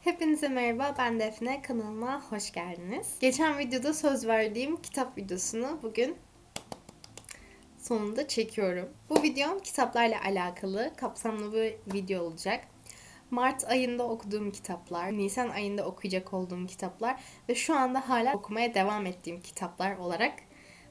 Hepinize merhaba, ben Defne. Kanalıma hoş geldiniz. Geçen videoda söz verdiğim kitap videosunu bugün sonunda çekiyorum. Bu videom kitaplarla alakalı kapsamlı bir video olacak. Mart ayında okuduğum kitaplar, Nisan ayında okuyacak olduğum kitaplar ve şu anda hala okumaya devam ettiğim kitaplar olarak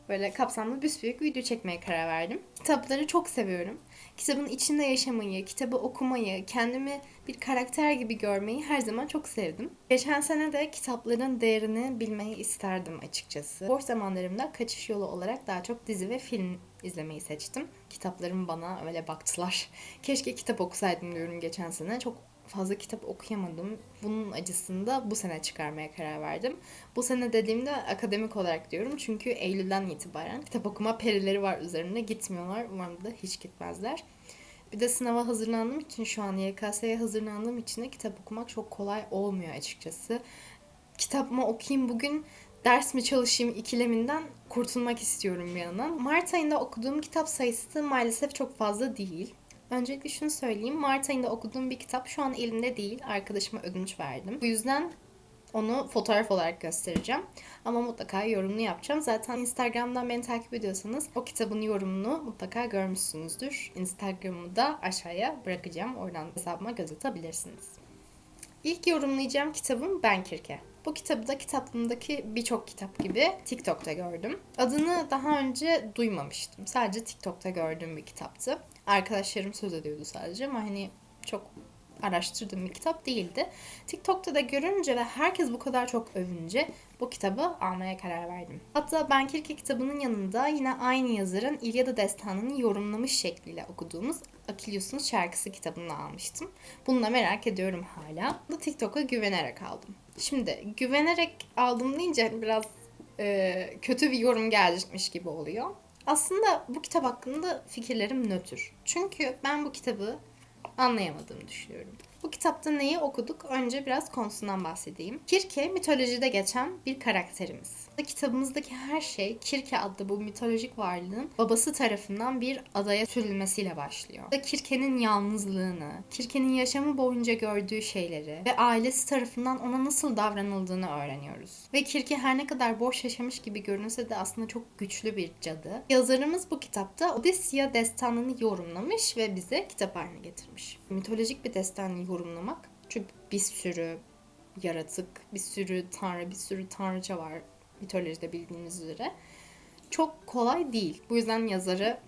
böyle kapsamlı büyük video çekmeye karar verdim. Kitapları çok seviyorum. Kitabın içinde yaşamayı, kitabı okumayı, kendimi bir karakter gibi görmeyi her zaman çok sevdim. Geçen sene de kitapların değerini bilmeyi isterdim açıkçası. Boş zamanlarımda kaçış yolu olarak daha çok dizi ve film izlemeyi seçtim. Kitaplarım bana öyle baktılar. Keşke kitap okusaydım diyorum geçen sene. Çok fazla kitap okuyamadım. Bunun acısını da bu sene çıkarmaya karar verdim. Bu sene dediğimde akademik olarak diyorum. Çünkü Eylül'den itibaren kitap okuma perileri var üzerinde gitmiyorlar. Umarım da hiç gitmezler. Bir de sınava hazırlandığım için şu an YKS'ye hazırlandığım için de kitap okumak çok kolay olmuyor açıkçası. Kitap mı okuyayım bugün ders mi çalışayım ikileminden kurtulmak istiyorum bir yandan. Mart ayında okuduğum kitap sayısı maalesef çok fazla değil. Öncelikle şunu söyleyeyim. Mart ayında okuduğum bir kitap şu an elimde değil. Arkadaşıma ödünç verdim. Bu yüzden onu fotoğraf olarak göstereceğim. Ama mutlaka yorumunu yapacağım. Zaten Instagram'dan beni takip ediyorsanız o kitabın yorumunu mutlaka görmüşsünüzdür. Instagram'ı da aşağıya bırakacağım. Oradan hesabıma göz atabilirsiniz. İlk yorumlayacağım kitabım Ben Kirke. Bu kitabı da kitaplığımdaki birçok kitap gibi TikTok'ta gördüm. Adını daha önce duymamıştım. Sadece TikTok'ta gördüğüm bir kitaptı. Arkadaşlarım söz ediyordu sadece ama hani çok araştırdığım bir kitap değildi. TikTok'ta da görünce ve herkes bu kadar çok övünce bu kitabı almaya karar verdim. Hatta Ben Kirke kitabının yanında yine aynı yazarın İlyada Destanı'nı yorumlamış şekliyle okuduğumuz Akilius'un şarkısı kitabını almıştım. Bunu da merak ediyorum hala. Bu TikTok'a güvenerek aldım. Şimdi güvenerek aldım deyince hani biraz e, kötü bir yorum gelmiş gibi oluyor. Aslında bu kitap hakkında fikirlerim nötr. Çünkü ben bu kitabı anlayamadığımı düşünüyorum. Bu kitapta neyi okuduk? Önce biraz konusundan bahsedeyim. Kirke mitolojide geçen bir karakterimiz. Kitabımızdaki her şey Kirke adlı bu mitolojik varlığın babası tarafından bir adaya sürülmesiyle başlıyor. Kirke'nin yalnızlığını, Kirke'nin yaşamı boyunca gördüğü şeyleri ve ailesi tarafından ona nasıl davranıldığını öğreniyoruz. Ve Kirke her ne kadar boş yaşamış gibi görünse de aslında çok güçlü bir cadı. Yazarımız bu kitapta Odysseia destanını yorumlamış ve bize kitap haline getirmiş. Mitolojik bir destanı yorumlamak çünkü bir sürü yaratık, bir sürü tanrı, bir sürü tanrıça var mitolojide bildiğiniz üzere. Çok kolay değil. Bu yüzden yazarı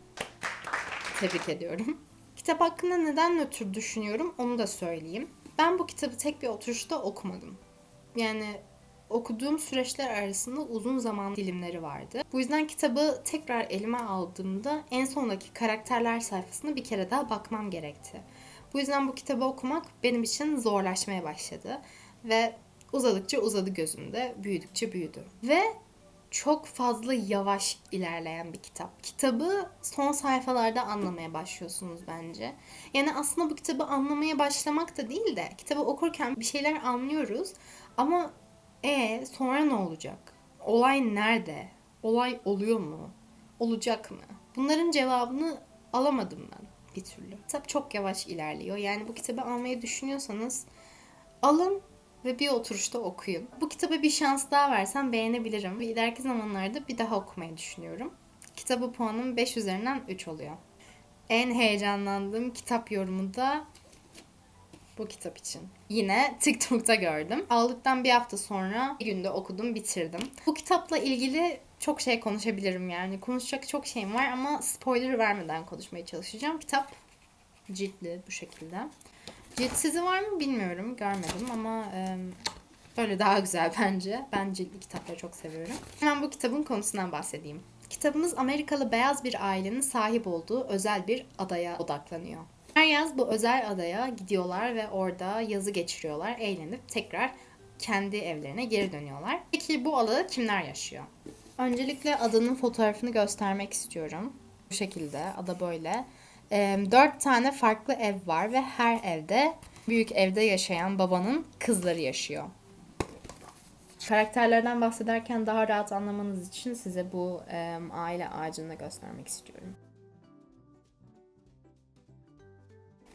tebrik ediyorum. Kitap hakkında neden nötr düşünüyorum onu da söyleyeyim. Ben bu kitabı tek bir oturuşta okumadım. Yani okuduğum süreçler arasında uzun zaman dilimleri vardı. Bu yüzden kitabı tekrar elime aldığımda en sondaki karakterler sayfasına bir kere daha bakmam gerekti. Bu yüzden bu kitabı okumak benim için zorlaşmaya başladı. Ve uzadıkça uzadı gözümde, büyüdükçe büyüdü. Ve çok fazla yavaş ilerleyen bir kitap. Kitabı son sayfalarda anlamaya başlıyorsunuz bence. Yani aslında bu kitabı anlamaya başlamak da değil de kitabı okurken bir şeyler anlıyoruz ama e sonra ne olacak? Olay nerede? Olay oluyor mu? Olacak mı? Bunların cevabını alamadım ben bir türlü. Kitap çok yavaş ilerliyor. Yani bu kitabı almayı düşünüyorsanız alın ve bir oturuşta okuyun. Bu kitaba bir şans daha versem beğenebilirim. Ve ileriki zamanlarda bir daha okumayı düşünüyorum. Kitabı puanım 5 üzerinden 3 oluyor. En heyecanlandığım kitap yorumu da bu kitap için. Yine TikTok'ta gördüm. Aldıktan bir hafta sonra bir günde okudum, bitirdim. Bu kitapla ilgili çok şey konuşabilirim yani. Konuşacak çok şeyim var ama spoiler vermeden konuşmaya çalışacağım. Kitap ciltli bu şekilde. Ciltsizi var mı bilmiyorum. Görmedim ama e, böyle daha güzel bence. Ben ciltli kitapları çok seviyorum. Hemen bu kitabın konusundan bahsedeyim. Kitabımız Amerikalı beyaz bir ailenin sahip olduğu özel bir adaya odaklanıyor. Her yaz bu özel adaya gidiyorlar ve orada yazı geçiriyorlar, eğlenip tekrar kendi evlerine geri dönüyorlar. Peki bu adada kimler yaşıyor? Öncelikle adanın fotoğrafını göstermek istiyorum. Bu şekilde, ada böyle. Dört tane farklı ev var ve her evde büyük evde yaşayan babanın kızları yaşıyor. Karakterlerden bahsederken daha rahat anlamanız için size bu aile ağacını göstermek istiyorum.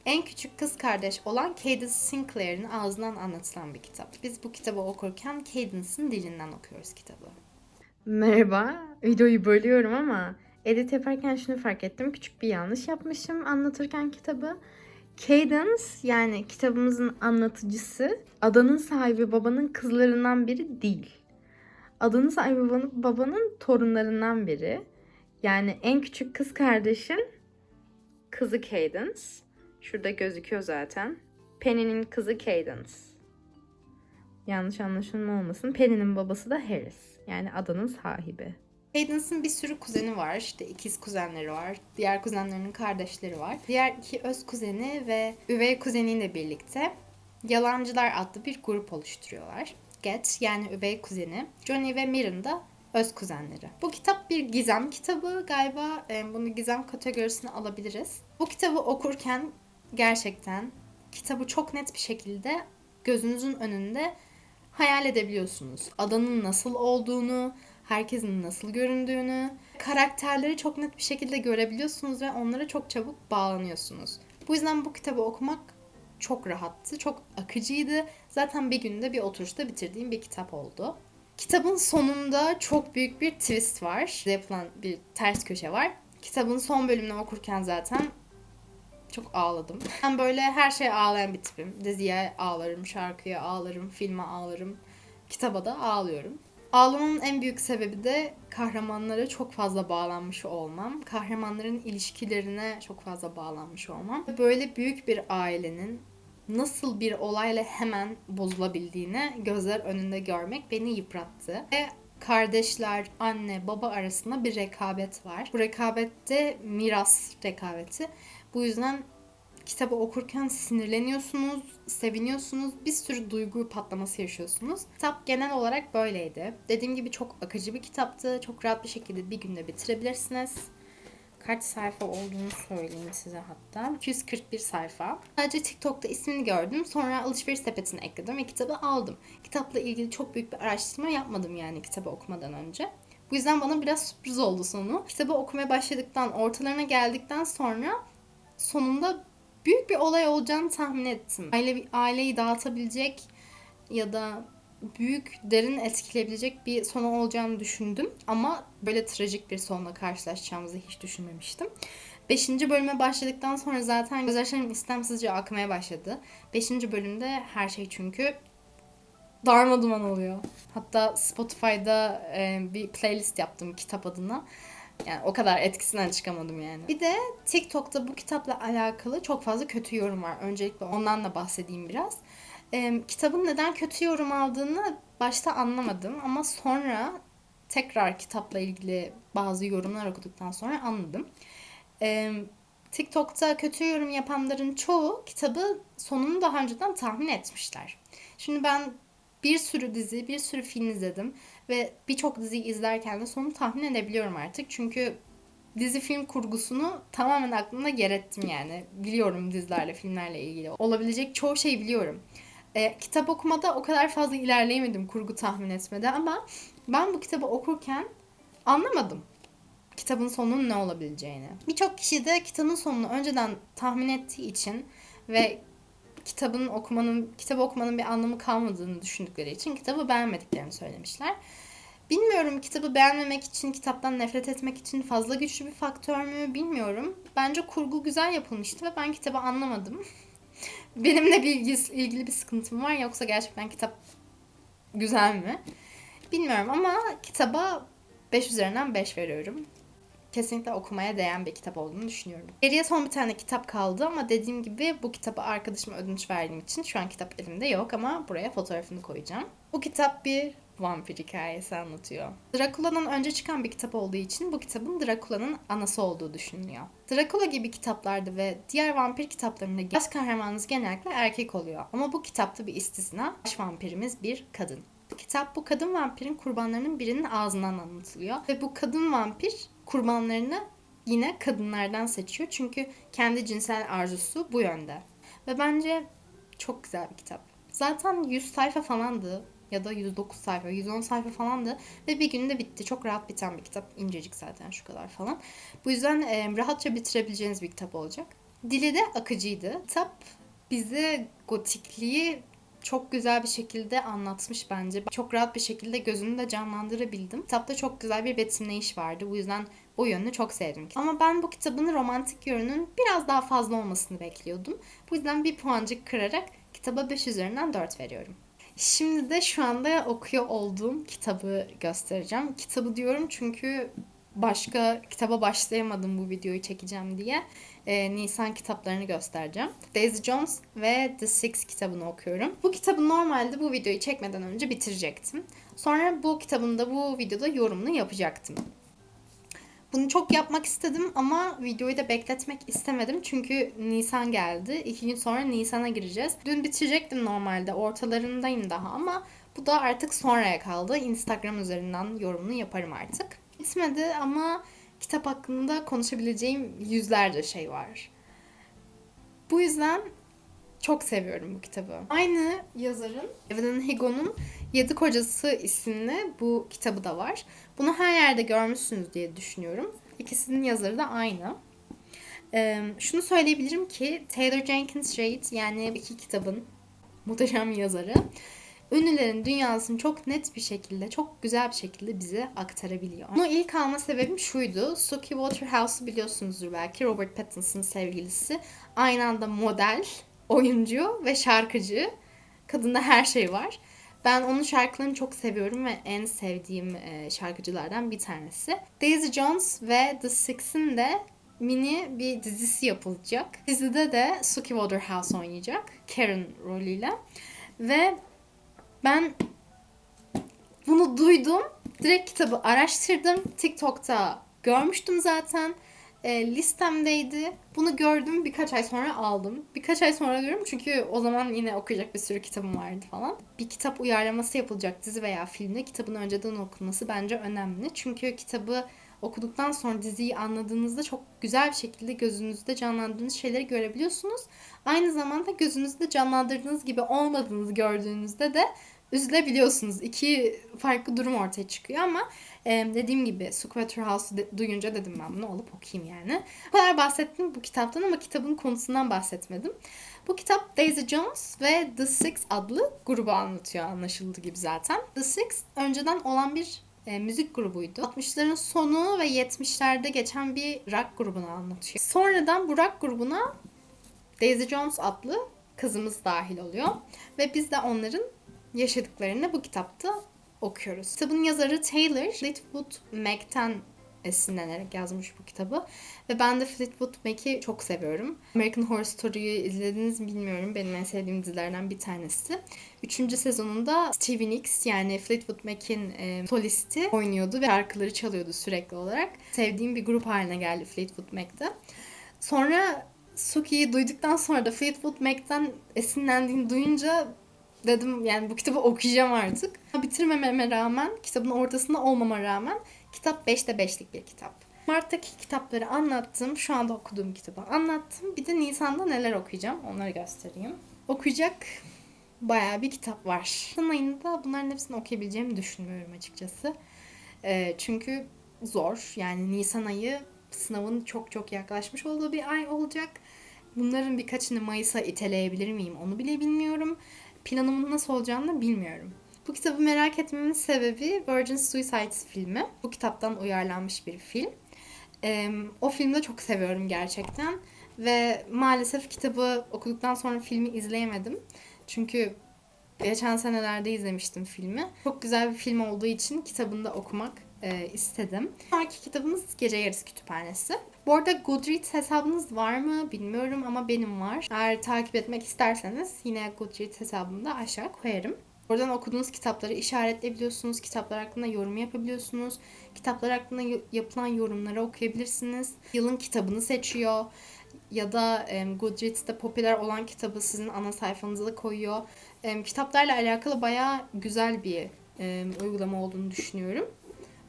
En küçük kız kardeş olan Cadence Sinclair'in ağzından anlatılan bir kitap. Biz bu kitabı okurken Cadence'ın dilinden okuyoruz kitabı. Merhaba, videoyu bölüyorum ama edit yaparken şunu fark ettim. Küçük bir yanlış yapmışım anlatırken kitabı. Cadence yani kitabımızın anlatıcısı adanın sahibi babanın kızlarından biri değil. Adanın sahibi babanın, babanın torunlarından biri. Yani en küçük kız kardeşin kızı Cadence. Şurada gözüküyor zaten. Penny'nin kızı Cadence. Yanlış anlaşılma olmasın. Penny'nin babası da Harris. Yani adanın sahibi. Cadence'ın bir sürü kuzeni var. İşte ikiz kuzenleri var. Diğer kuzenlerinin kardeşleri var. Diğer iki öz kuzeni ve üvey kuzeniyle birlikte Yalancılar adlı bir grup oluşturuyorlar. Get yani üvey kuzeni. Johnny ve Mirren da öz kuzenleri. Bu kitap bir gizem kitabı. Galiba e, bunu gizem kategorisine alabiliriz. Bu kitabı okurken gerçekten kitabı çok net bir şekilde gözünüzün önünde hayal edebiliyorsunuz. Adanın nasıl olduğunu, herkesin nasıl göründüğünü, karakterleri çok net bir şekilde görebiliyorsunuz ve onlara çok çabuk bağlanıyorsunuz. Bu yüzden bu kitabı okumak çok rahattı, çok akıcıydı. Zaten bir günde bir oturuşta bitirdiğim bir kitap oldu. Kitabın sonunda çok büyük bir twist var. Yapılan bir ters köşe var. Kitabın son bölümünü okurken zaten çok ağladım. Ben böyle her şeye ağlayan bir tipim. Diziye ağlarım, şarkıya ağlarım, filme ağlarım. Kitaba da ağlıyorum. Ağlamamın en büyük sebebi de kahramanlara çok fazla bağlanmış olmam. Kahramanların ilişkilerine çok fazla bağlanmış olmam. Böyle büyük bir ailenin nasıl bir olayla hemen bozulabildiğini gözler önünde görmek beni yıprattı. Ve kardeşler, anne, baba arasında bir rekabet var. Bu rekabette miras rekabeti. Bu yüzden kitabı okurken sinirleniyorsunuz, seviniyorsunuz, bir sürü duygu patlaması yaşıyorsunuz. Kitap genel olarak böyleydi. Dediğim gibi çok akıcı bir kitaptı. Çok rahat bir şekilde bir günde bitirebilirsiniz. Kaç sayfa olduğunu söyleyeyim size hatta. 241 sayfa. Sadece TikTok'ta ismini gördüm. Sonra alışveriş sepetine ekledim ve kitabı aldım. Kitapla ilgili çok büyük bir araştırma yapmadım yani kitabı okumadan önce. Bu yüzden bana biraz sürpriz oldu sonu. Kitabı okumaya başladıktan, ortalarına geldikten sonra sonunda büyük bir olay olacağını tahmin ettim. Aile, aileyi dağıtabilecek ya da büyük, derin etkileyebilecek bir sonu olacağını düşündüm. Ama böyle trajik bir sonla karşılaşacağımızı hiç düşünmemiştim. Beşinci bölüme başladıktan sonra zaten gözyaşlarım istemsizce akmaya başladı. Beşinci bölümde her şey çünkü darma duman oluyor. Hatta Spotify'da bir playlist yaptım kitap adına. Yani o kadar etkisinden çıkamadım yani. Bir de TikTok'ta bu kitapla alakalı çok fazla kötü yorum var. Öncelikle ondan da bahsedeyim biraz. Ee, kitabın neden kötü yorum aldığını başta anlamadım ama sonra tekrar kitapla ilgili bazı yorumlar okuduktan sonra anladım. Ee, TikTok'ta kötü yorum yapanların çoğu kitabı sonunu daha önceden tahmin etmişler. Şimdi ben bir sürü dizi, bir sürü film izledim ve birçok diziyi izlerken de sonu tahmin edebiliyorum artık. Çünkü dizi film kurgusunu tamamen aklımda yer ettim yani. Biliyorum dizilerle, filmlerle ilgili. Olabilecek çoğu şeyi biliyorum. E, kitap okumada o kadar fazla ilerleyemedim kurgu tahmin etmede ama ben bu kitabı okurken anlamadım kitabın sonunun ne olabileceğini. Birçok kişi de kitabın sonunu önceden tahmin ettiği için ve kitabın okumanın kitabı okumanın bir anlamı kalmadığını düşündükleri için kitabı beğenmediklerini söylemişler. Bilmiyorum kitabı beğenmemek için, kitaptan nefret etmek için fazla güçlü bir faktör mü bilmiyorum. Bence kurgu güzel yapılmıştı ve ben kitabı anlamadım. Benimle bir ilgili, bir sıkıntım var yoksa gerçekten kitap güzel mi? Bilmiyorum ama kitaba 5 üzerinden 5 veriyorum kesinlikle okumaya değen bir kitap olduğunu düşünüyorum. Geriye son bir tane kitap kaldı ama dediğim gibi bu kitabı arkadaşıma ödünç verdiğim için şu an kitap elimde yok ama buraya fotoğrafını koyacağım. Bu kitap bir vampir hikayesi anlatıyor. Drakula'dan önce çıkan bir kitap olduğu için bu kitabın Drakula'nın anası olduğu düşünülüyor. Drakula gibi kitaplarda ve diğer vampir kitaplarında baş kahramanımız genellikle erkek oluyor. Ama bu kitapta bir istisna. Baş vampirimiz bir kadın. Bu kitap bu kadın vampirin kurbanlarının birinin ağzından anlatılıyor. Ve bu kadın vampir kurbanlarını yine kadınlardan seçiyor. Çünkü kendi cinsel arzusu bu yönde. Ve bence çok güzel bir kitap. Zaten 100 sayfa falandı ya da 109 sayfa, 110 sayfa falandı ve bir günde bitti. Çok rahat biten bir kitap. İncecik zaten şu kadar falan. Bu yüzden e, rahatça bitirebileceğiniz bir kitap olacak. Dili de akıcıydı. Kitap bize gotikliği çok güzel bir şekilde anlatmış bence. Çok rahat bir şekilde gözümü de canlandırabildim. Kitapta çok güzel bir betimleyiş vardı. Bu yüzden o yönünü çok sevdim. Ama ben bu kitabın romantik yönünün biraz daha fazla olmasını bekliyordum. Bu yüzden bir puancık kırarak kitaba 5 üzerinden 4 veriyorum. Şimdi de şu anda okuyor olduğum kitabı göstereceğim. Kitabı diyorum çünkü başka kitaba başlayamadım bu videoyu çekeceğim diye. Ee, Nisan kitaplarını göstereceğim. Daisy Jones ve The Six kitabını okuyorum. Bu kitabı normalde bu videoyu çekmeden önce bitirecektim. Sonra bu kitabın da bu videoda yorumunu yapacaktım. Bunu çok yapmak istedim ama videoyu da bekletmek istemedim. Çünkü Nisan geldi. İki gün sonra Nisan'a gireceğiz. Dün bitirecektim normalde. Ortalarındayım daha ama bu da artık sonraya kaldı. Instagram üzerinden yorumunu yaparım artık. Bitmedi ama kitap hakkında konuşabileceğim yüzlerce şey var. Bu yüzden çok seviyorum bu kitabı. Aynı yazarın Evelyn Hugo'nun Yedi Kocası isimli bu kitabı da var. Bunu her yerde görmüşsünüz diye düşünüyorum. İkisinin yazarı da aynı. Ee, şunu söyleyebilirim ki Taylor Jenkins Reid yani iki kitabın muhteşem yazarı ünlülerin dünyasını çok net bir şekilde, çok güzel bir şekilde bize aktarabiliyor. Bunu ilk alma sebebim şuydu. Suki Waterhouse'u biliyorsunuzdur belki. Robert Pattinson'ın sevgilisi. Aynı anda model, oyuncu ve şarkıcı. Kadında her şey var. Ben onun şarkılarını çok seviyorum ve en sevdiğim e, şarkıcılardan bir tanesi. Daisy Jones ve The Six'in de mini bir dizisi yapılacak. Dizide de Suki Waterhouse oynayacak. Karen rolüyle. Ve ben bunu duydum. Direkt kitabı araştırdım. TikTok'ta görmüştüm zaten. E, listemdeydi. Bunu gördüm birkaç ay sonra aldım. Birkaç ay sonra diyorum çünkü o zaman yine okuyacak bir sürü kitabım vardı falan. Bir kitap uyarlaması yapılacak dizi veya filmde kitabın önceden okunması bence önemli. Çünkü kitabı okuduktan sonra diziyi anladığınızda çok güzel bir şekilde gözünüzde canlandırdığınız şeyleri görebiliyorsunuz. Aynı zamanda gözünüzde canlandırdığınız gibi olmadığınızı gördüğünüzde de üzülebiliyorsunuz. İki farklı durum ortaya çıkıyor ama e, dediğim gibi Squatter House'u de, duyunca dedim ben bunu alıp okuyayım yani. Bu kadar bahsettim bu kitaptan ama kitabın konusundan bahsetmedim. Bu kitap Daisy Jones ve The Six adlı grubu anlatıyor anlaşıldığı gibi zaten. The Six önceden olan bir e, müzik grubuydu. 60'ların sonu ve 70'lerde geçen bir rock grubunu anlatıyor. Sonradan bu rock grubuna Daisy Jones adlı kızımız dahil oluyor. Ve biz de onların yaşadıklarını bu kitapta okuyoruz. Kitabın yazarı Taylor Fleetwood Mac'ten esinlenerek yazmış bu kitabı. Ve ben de Fleetwood Mac'i çok seviyorum. American Horror Story'yi izlediniz mi bilmiyorum. Benim en sevdiğim dizilerden bir tanesi. Üçüncü sezonunda Stevie Nicks yani Fleetwood Mac'in e, solisti oynuyordu ve şarkıları çalıyordu sürekli olarak. Sevdiğim bir grup haline geldi Fleetwood Mac'te. Sonra Suki'yi duyduktan sonra da Fleetwood Mac'ten esinlendiğini duyunca dedim yani bu kitabı okuyacağım artık. Bitirmememe rağmen, kitabın ortasında olmama rağmen kitap 5'te 5'lik bir kitap. Mart'taki kitapları anlattım. Şu anda okuduğum kitabı anlattım. Bir de Nisan'da neler okuyacağım onları göstereyim. Okuyacak bayağı bir kitap var. Nisan ayında bunların hepsini okuyabileceğimi düşünmüyorum açıkçası. E, çünkü zor. Yani Nisan ayı sınavın çok çok yaklaşmış olduğu bir ay olacak. Bunların birkaçını Mayıs'a iteleyebilir miyim onu bile bilmiyorum planımın nasıl olacağını bilmiyorum. Bu kitabı merak etmemin sebebi Virgin Suicides filmi. Bu kitaptan uyarlanmış bir film. Ee, o filmi de çok seviyorum gerçekten. Ve maalesef kitabı okuduktan sonra filmi izleyemedim. Çünkü geçen senelerde izlemiştim filmi. Çok güzel bir film olduğu için kitabını da okumak e, istedim. Sonraki kitabımız Gece Yarısı Kütüphanesi. Bu arada Goodreads hesabınız var mı bilmiyorum ama benim var. Eğer takip etmek isterseniz yine Goodreads hesabımı da aşağı koyarım. Oradan okuduğunuz kitapları işaretleyebiliyorsunuz. Kitaplar hakkında yorum yapabiliyorsunuz. Kitaplar hakkında yapılan yorumları okuyabilirsiniz. Yılın kitabını seçiyor. Ya da e, Goodreads'te popüler olan kitabı sizin ana sayfanıza koyuyor. E, kitaplarla alakalı baya güzel bir e, uygulama olduğunu düşünüyorum.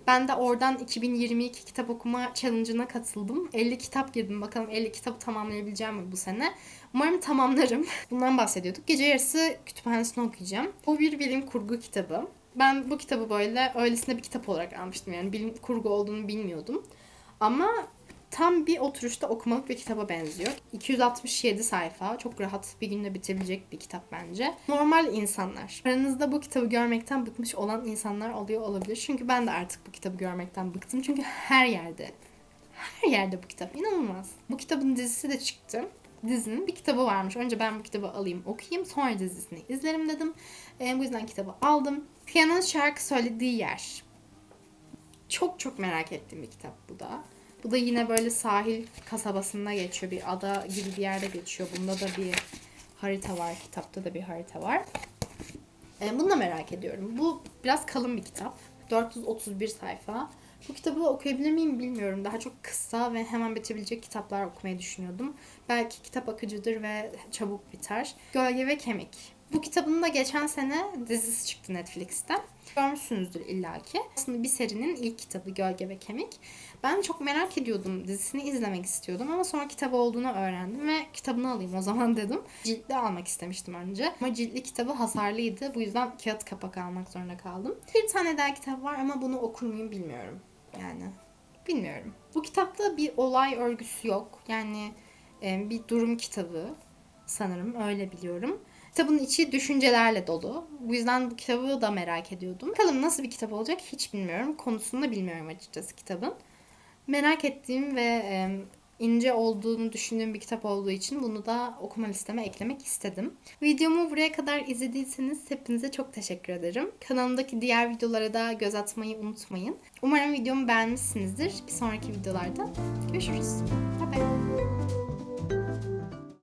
Ben de oradan 2022 kitap okuma challenge'ına katıldım. 50 kitap girdim. Bakalım 50 kitabı tamamlayabileceğim mi bu sene? Umarım tamamlarım. Bundan bahsediyorduk. Gece yarısı kütüphanesini okuyacağım. Bu bir bilim kurgu kitabı. Ben bu kitabı böyle öylesine bir kitap olarak almıştım. Yani bilim kurgu olduğunu bilmiyordum. Ama tam bir oturuşta okumalık bir kitaba benziyor. 267 sayfa. Çok rahat bir günde bitebilecek bir kitap bence. Normal insanlar. Aranızda bu kitabı görmekten bıkmış olan insanlar oluyor olabilir. Çünkü ben de artık bu kitabı görmekten bıktım. Çünkü her yerde. Her yerde bu kitap. İnanılmaz. Bu kitabın dizisi de çıktı. Dizinin bir kitabı varmış. Önce ben bu kitabı alayım okuyayım. Sonra dizisini izlerim dedim. E, bu yüzden kitabı aldım. Tia'nın şarkı söylediği yer. Çok çok merak ettiğim bir kitap bu da. Bu da yine böyle sahil kasabasında geçiyor. Bir ada gibi bir yerde geçiyor. Bunda da bir harita var. Kitapta da bir harita var. E, bunu da merak ediyorum. Bu biraz kalın bir kitap. 431 sayfa. Bu kitabı okuyabilir miyim bilmiyorum. Daha çok kısa ve hemen bitebilecek kitaplar okumayı düşünüyordum. Belki kitap akıcıdır ve çabuk biter. Gölge ve Kemik. Bu kitabın da geçen sene dizisi çıktı Netflix'te. Görmüşsünüzdür illaki. Aslında bir serinin ilk kitabı Gölge ve Kemik. Ben çok merak ediyordum. Dizisini izlemek istiyordum ama sonra kitabı olduğunu öğrendim ve kitabını alayım o zaman dedim. Ciltli almak istemiştim önce. Ama ciltli kitabı hasarlıydı. Bu yüzden kağıt kapak almak zorunda kaldım. Bir tane daha kitap var ama bunu okur muyum bilmiyorum. Yani bilmiyorum. Bu kitapta bir olay örgüsü yok. Yani e, bir durum kitabı sanırım öyle biliyorum. Kitabın içi düşüncelerle dolu. Bu yüzden bu kitabı da merak ediyordum. Bakalım nasıl bir kitap olacak hiç bilmiyorum. Konusunu da bilmiyorum açıkçası kitabın. Merak ettiğim ve ince olduğunu düşündüğüm bir kitap olduğu için bunu da okuma listeme eklemek istedim. Videomu buraya kadar izlediyseniz hepinize çok teşekkür ederim. Kanalımdaki diğer videolara da göz atmayı unutmayın. Umarım videomu beğenmişsinizdir. Bir sonraki videolarda görüşürüz. Bye bye.